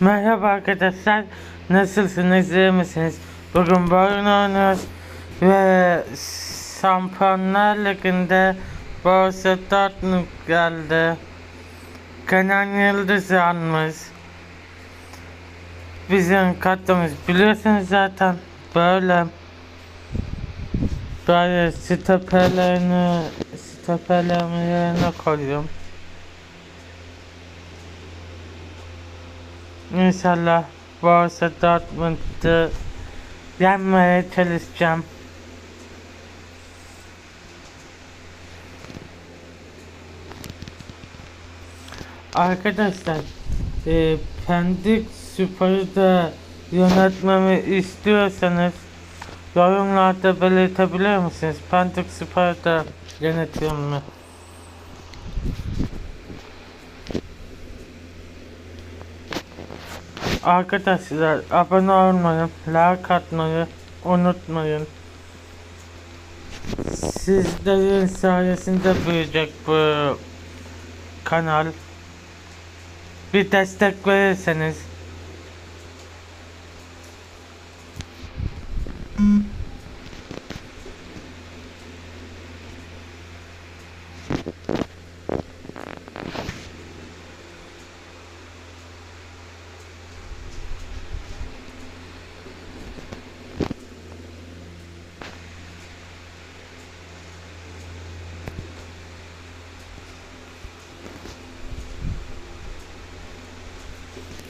Merhaba arkadaşlar. Nasılsınız? iyi misiniz? Bugün bu oyunu oynuyoruz. Ve Şampiyonlar Ligi'nde Borussia Dortmund geldi. Kenan Yıldız almış. Bizim kartımız biliyorsunuz zaten böyle böyle stoperlerini stoperlerimi yerine koyuyorum. İnşallah Borussia Dortmund'u yenmeye çalışacağım. Arkadaşlar e, Pendik Spor'u da yönetmemi istiyorsanız yorumlarda belirtebilir misiniz? Pendik Spor'u da yönetiyorum mu? Arkadaşlar abone olmayı, like atmayı unutmayın. Sizlerin sayesinde büyüyecek bu kanal. Bir destek verirseniz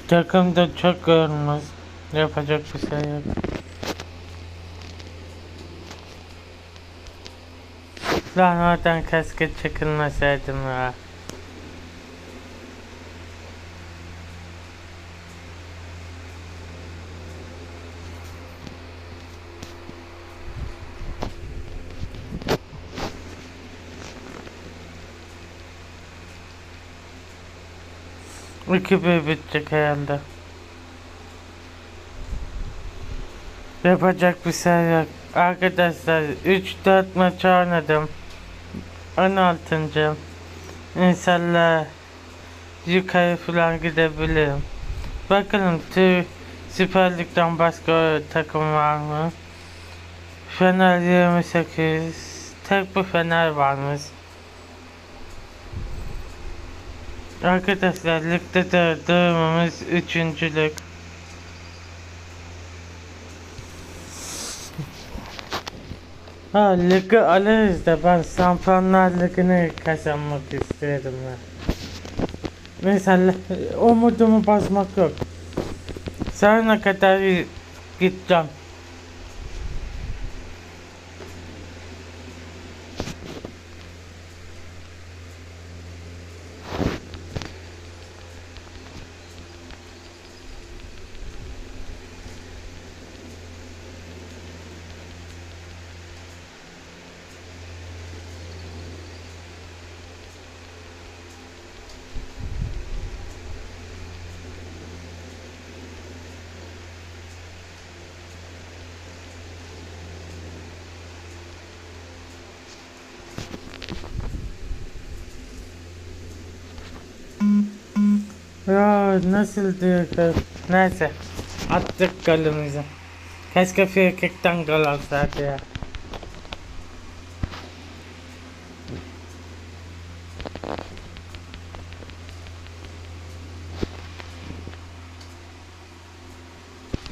takımda çok yorulmaz. Yapacak bir şey yok. Lan oradan kaskı çıkılmasaydım ya. İki bir bitecek herhalde. Yapacak bir şey yok. Arkadaşlar 3-4 maç oynadım. 16. İnşallah yukarı falan gidebilirim. Bakalım Türk Süper Lig'den başka takım var mı? Fener 28. Tek bir Fener varmış. Arkadaşlar ligde de durumumuz üçüncülük. Ha ligi alırız da ben Şampiyonlar Ligi'ni kazanmak isterim ya. Mesela umudumu basmak yok. Sonuna kadar gideceğim. Ya nasıl diyor? Neyse. Attık golümüzü. Keşke frikikten gol olsaydı ya.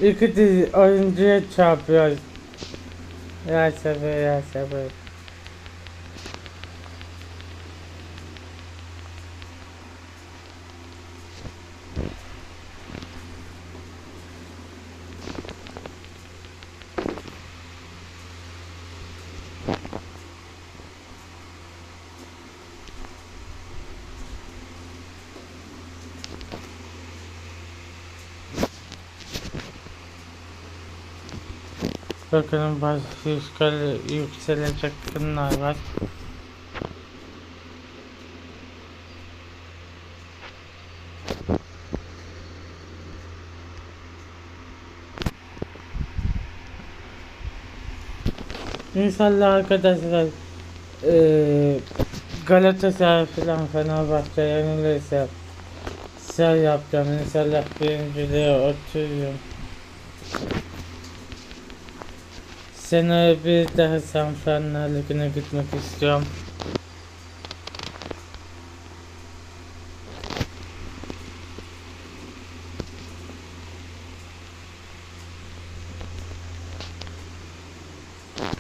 İki de oyuncuya çarpıyor. Ya sabır ya sabır. Bakalım bazı yüksel, yükselecek bunlar var. İnşallah arkadaşlar eee Galatasaray falan Fenerbahçe yenilirse Şey yapacağım inşallah birinciliğe oturuyorum. Seneye bir daha Şampiyonlar Ligi'ne gitmek istiyorum.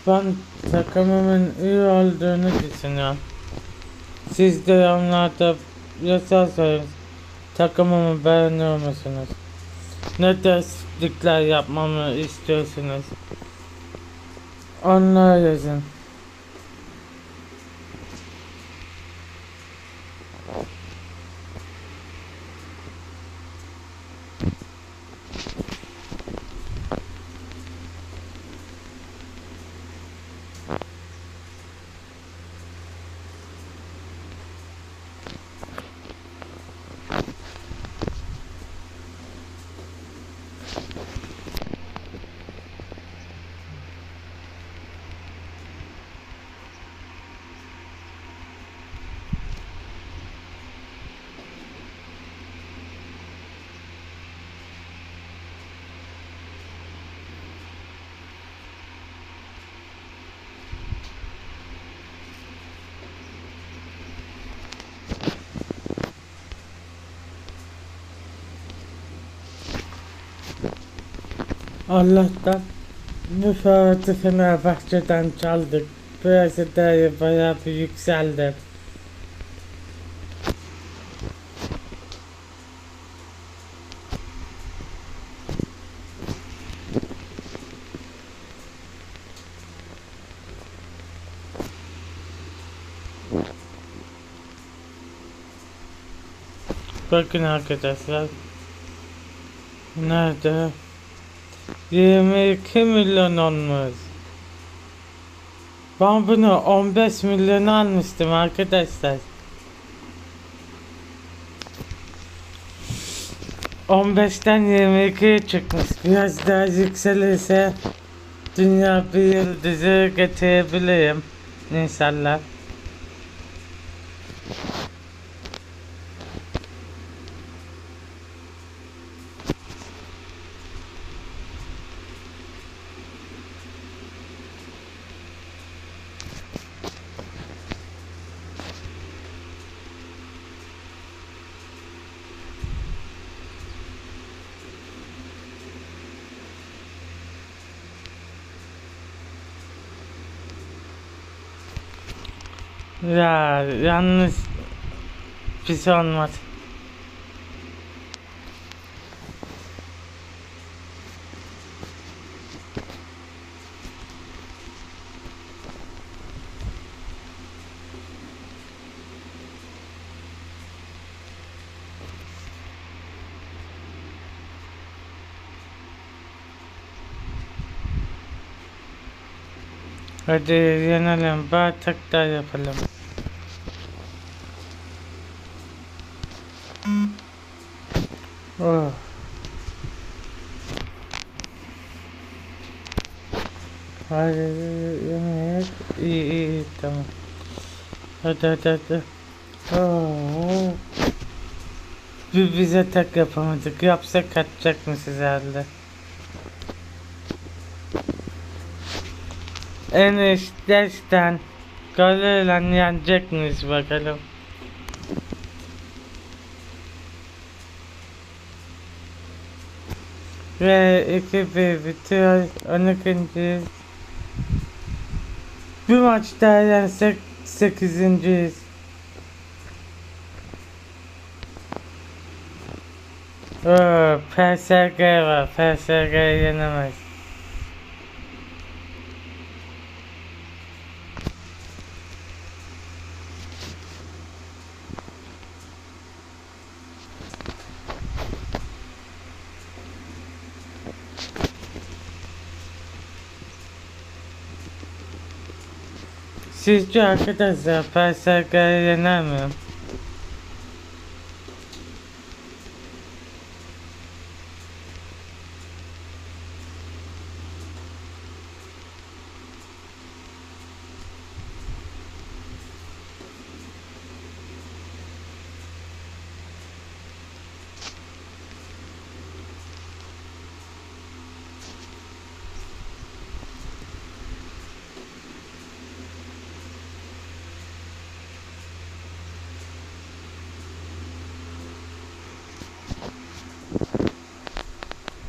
Ben takımımın iyi olduğunu düşünüyorum. Siz de yorumlarda yazarsanız takımımı beğeniyor musunuz? Ne değişiklikler yapmamı istiyorsunuz? Onları yazın. Allah'tan müfevveti Fenerbahçe'den çaldık. Değeri bayağı bir yükseldi. Bakın arkadaşlar. Nerede? 22 milyon olmuş. Ben bunu 15 milyon almıştım arkadaşlar. 15'ten 22'ye çıkmış. Biraz daha yükselirse dünya bir yıldızı getirebilirim. İnşallah. Ya yanlış bir şey olmaz. Hadi yenelim, batak da yapalım. Oh. Hadi yemek. İyi iyi iyi, tamam. Hadi hadi hadi. Oh. Bir bize tek yapamadık. Yapsak kaçacak mısınız herhalde? Eniştesten Goleyle yenecek miyiz bakalım. Ve 2-1 bitiyor. 12. Bir maç daha yensek 8. Oo, PSG var. PSG yenemez. Sizce arkadaşlar PSG yener mi?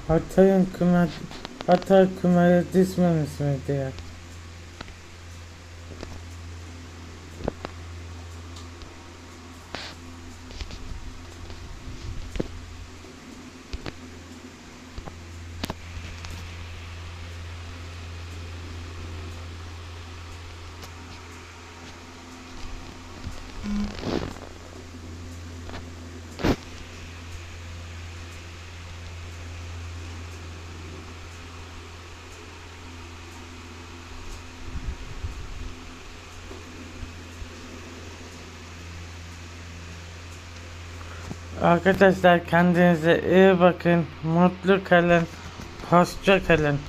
Hatay'ın küme, Hatay kümeye düşmemiş miydi ya? Arkadaşlar kendinize iyi bakın. Mutlu kalın. Hoşça kalın.